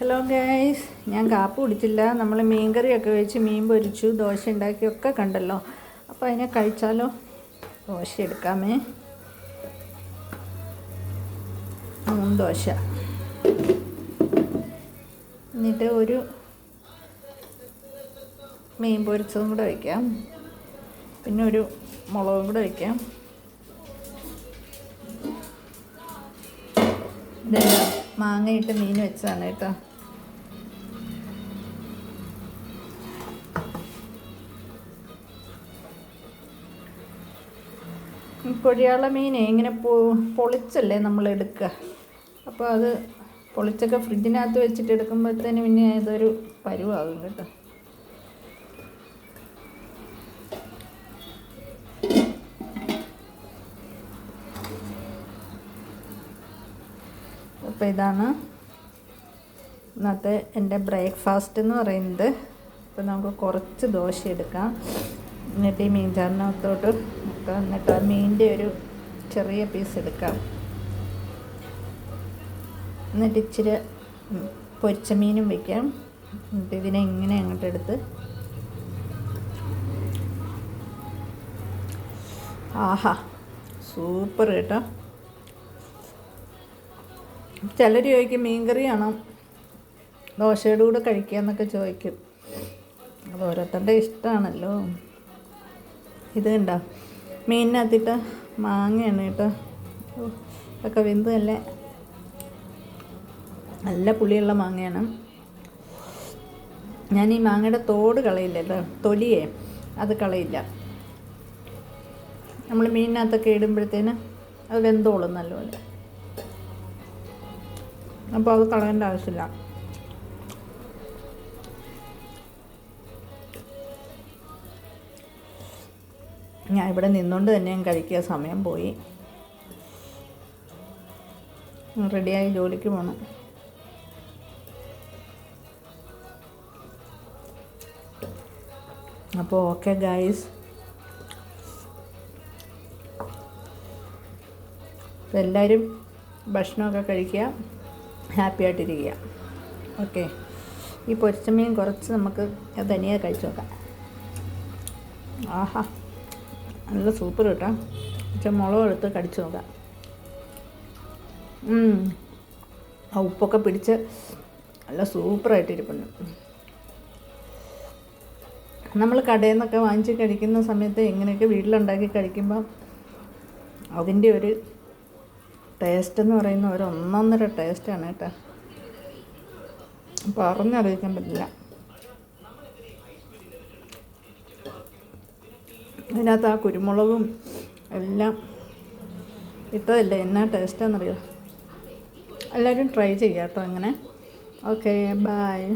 Hello guys ഞാൻ കാപ്പ് കുടിച്ചില്ല. നമ്മൾ മീൻകറിയൊക്കെ വെച്ച് മീൻ പൊരിച്ചു ദോശ ഉണ്ടാക്കിയൊക്കെ കണ്ടല്ലോ. അപ്പോൾ അതിനെ കഴിച്ചാലോ? ദോശ എടുക്കാമേ. മൂന്ന് ദോശ. എന്നിട്ട് ഒരു മീൻ പൊരിച്ചതും കൂടെ വയ്ക്കാം പിന്നെ ഒരു മുളകും കൂടെ വയ്ക്കാം മാങ്ങയിട്ട് മീൻ വെച്ചതാണ് കേട്ടോ. ഈ പൊഴിയാള മീനെ ഇങ്ങനെ പൊളിച്ചല്ലേ നമ്മൾ എടുക്കുക അപ്പോൾ അത് പൊളിച്ചൊക്കെ ഫ്രിഡ്ജിനകത്ത് വെച്ചിട്ട് എടുക്കുമ്പോഴത്തേന് പിന്നെ ഇതൊരു പരുവാകും കേട്ടോ. അപ്പോൾ ഇതാണ് ഇന്നത്തെ എന്റെ ബ്രേക്ക്ഫാസ്റ്റ് എന്ന് പറയുന്നത്. അപ്പോൾ നമുക്ക് കുറച്ച് ദോശ എടുക്കാം. എന്നിട്ട് ഈ മീൻ ഒക്കെ എന്നിട്ട് ആ മീനിന്റെ ഒരു ചെറിയ പീസ് എടുക്കാം. എന്നിട്ട് ഇച്ചിരി പൊരിച്ച മീനും വയ്ക്കാം എന്നിട്ട് ഇതിനെ ഇങ്ങനെ അങ്ങോട്ട് എടുത്ത് ആഹാ സൂപ്പർ കേട്ടോ. ചിലർ ചോദിക്കും മീൻകറിയാണോ ദോശയുടെ കൂടെ കഴിക്കുക എന്നൊക്കെ ചോദിക്കും. അത് ഓരോരുത്തരുടെ ഇഷ്ടമാണല്ലോ. ഇത് കണ്ടോ? മീനിനകത്തിട്ട് മാങ്ങയാണ് കേട്ടോ. ഇതൊക്കെ വെന്ത് നല്ല നല്ല പുളിയുള്ള മാങ്ങയാണ്. ഞാൻ ഈ മാങ്ങയുടെ തോട് കളയില്ലല്ലോ തൊലിയേ അത് കളയില്ല. നമ്മൾ മീനിനകത്തൊക്കെ ഇടുമ്പോഴത്തേന് അത് വെന്തോളും നല്ലപോലെ. അപ്പോൾ അത് കളയേണ്ട ആവശ്യമില്ല. ഞാൻ ഇവിടെ നിന്നുകൊണ്ട് തന്നെ ഞാൻ കഴിക്കുക. സമയം പോയി. റെഡിയായി ജോലിക്ക് പോകണം അപ്പോൾ ഓക്കെ ഗായ്സ് അപ്പോൾ എല്ലാവരും ഭക്ഷണമൊക്കെ കഴിക്കുക. ഹാപ്പി ആയിട്ടിരിക്കുക. ഓക്കെ. ഈ പൊരിച്ച മീൻ കുറച്ച് നമുക്ക് തനിയെ കഴിച്ചു നോക്കാം. ആഹാ. നല്ല സൂപ്പർ കേട്ടോ. പക്ഷെ മുളക് എടുത്ത് കടിച്ചു നോക്കാം. ആ ഉപ്പൊക്കെ പിടിച്ച് നല്ല സൂപ്പറായിട്ട് ഇരിപ്പുണ്ട് നമ്മൾ കടയിൽ നിന്നൊക്കെ വാങ്ങിച്ച് കഴിക്കുന്ന സമയത്ത് ഇങ്ങനെയൊക്കെ വീട്ടിലുണ്ടാക്കി കഴിക്കുമ്പം അതിന്റെ ഒരു ടേസ്റ്റ് എന്ന് പറയുന്ന ഒരു ഒന്നൊന്നര ടേസ്റ്റാണ് കേട്ടോ. പറഞ്ഞറിയിക്കാൻ പറ്റില്ല. അതിനകത്ത് ആ കുരുമുളകും എല്ലാം ഇട്ടതല്ലേ? എന്നാ ടേസ്റ്റാണെന്നറിയോ എല്ലാവരും ട്രൈ ചെയ്യാം കേട്ടോ അങ്ങനെ. Okay bye